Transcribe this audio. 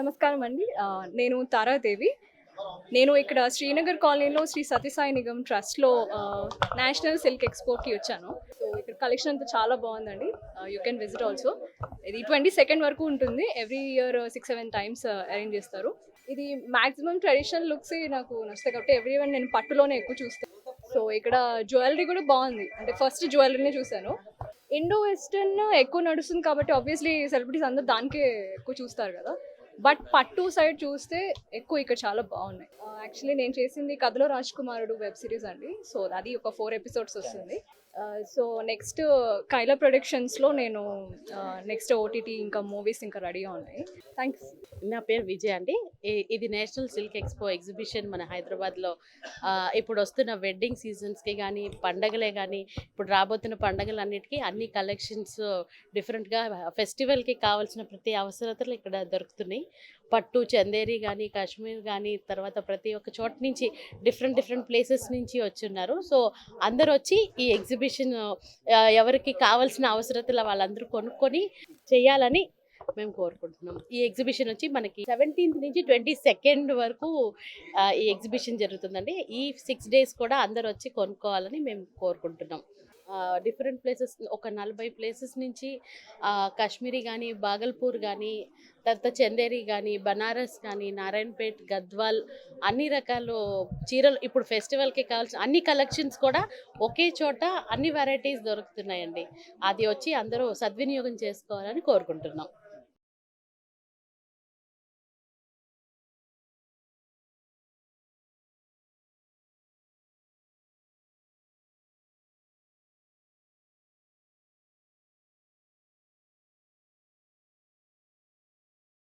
నమస్కారం అండి నేను తారాదేవి. నేను ఇక్కడ శ్రీనగర్ కాలనీలో శ్రీ సత్యసాయి నిగమ్ ట్రస్ట్లో నేషనల్ సిల్క్ ఎక్స్పోర్ట్కి వచ్చాను. సో ఇక్కడ కలెక్షన్ అంతా చాలా బాగుందండి. You can visit also. ఇది ట్వంటీ సెకండ్ వరకు ఉంటుంది. Every year six seven times arrange చేస్తారు. ఇది మ్యాక్సిమం ట్రెడిషనల్ లుక్స్ నాకు నచ్చుతాయి కాబట్టి ఎవ్రీ వన్ నేను పట్టులోనే ఎక్కువ చూస్తాను. సో ఇక్కడ జ్యువెలరీ కూడా బాగుంది. అంటే ఫస్ట్ జ్యువెలరీనే చూశాను. ఇండో వెస్టర్న్ ఎక్కువ నడుస్తుంది కాబట్టి ఆబ్వియస్లీ సెలబ్రిటీస్ అందరూ దానికే ఎక్కువ చూస్తారు కదా. బట్ పట్టు సైడ్ చూస్తే ఎక్కువ ఇక్కడ చాలా బాగున్నాయి. Uh, యాక్చువల్లీ నేను చేసింది కథలో రాజ్ కుమారుడు వెబ్ సిరీస్ అండి. సో అది ఒక ఫోర్ ఎపిసోడ్స్ వస్తుంది. సో నెక్స్ట్ కైలా ప్రొడక్షన్స్లో నేను uh, నెక్స్ట్ ఓటీటీ ఇంకా మూవీస్ ఇంకా రెడీగా ఉన్నాయి. థ్యాంక్స్ నా పేరు విజయ్ అండి. ఇది నేషనల్ సిల్క్ ఎక్స్పో ఎగ్జిబిషన్ మన హైదరాబాద్లో. ఇప్పుడు వస్తున్న వెడ్డింగ్ సీజన్స్కి కానీ పండగలే కానీ ఇప్పుడు రాబోతున్న పండగలన్నిటికీ అన్ని కలెక్షన్స్ డిఫరెంట్గా ఫెస్టివల్కి కావాల్సిన ప్రతి అవసరతలు ఇక్కడ దొరుకుతున్నాయి. పట్టు చందేరి కానీ కాశ్మీర్ కానీ తర్వాత ప్రతి ఒక్క చోట నుంచి డిఫరెంట్ డిఫరెంట్ ప్లేసెస్ నుంచి వచ్చున్నారు సో అందరూ వచ్చి ఈ ఎగ్జిబిషన్ ఎగ్జిబిషన్ ఎవరికి కావాల్సిన అవసరతలు వాళ్ళందరూ కొనుక్కొని చేయాలని మేము కోరుకుంటున్నాం. ఈ ఎగ్జిబిషన్ వచ్చి మనకి సెవెంటీన్త్ నుంచి ట్వంటీ సెకండ్ వరకు ఈ ఎగ్జిబిషన్ జరుగుతుందండి. ఈ సిక్స్ డేస్ కూడా అందరు వచ్చి కొనుక్కోవాలని మేము కోరుకుంటున్నాం. డిఫరెంట్ ప్లేసెస్ ఒక నలభై ప్లేసెస్ నుంచి కాశ్మీరీ కానీ బాగల్పూర్ కానీ తర్వాత చందేరి కానీ బనారస్ కానీ నారాయణపేట్ గద్వాల్ అన్ని రకాల చీరలు ఇప్పుడు ఫెస్టివల్కి కావాల్సిన అన్ని కలెక్షన్స్ కూడా ఒకే చోట అన్ని వెరైటీస్ దొరుకుతున్నాయండి. అది వచ్చి అందరూ సద్వినియోగం చేసుకోవాలని కోరుకుంటున్నాం.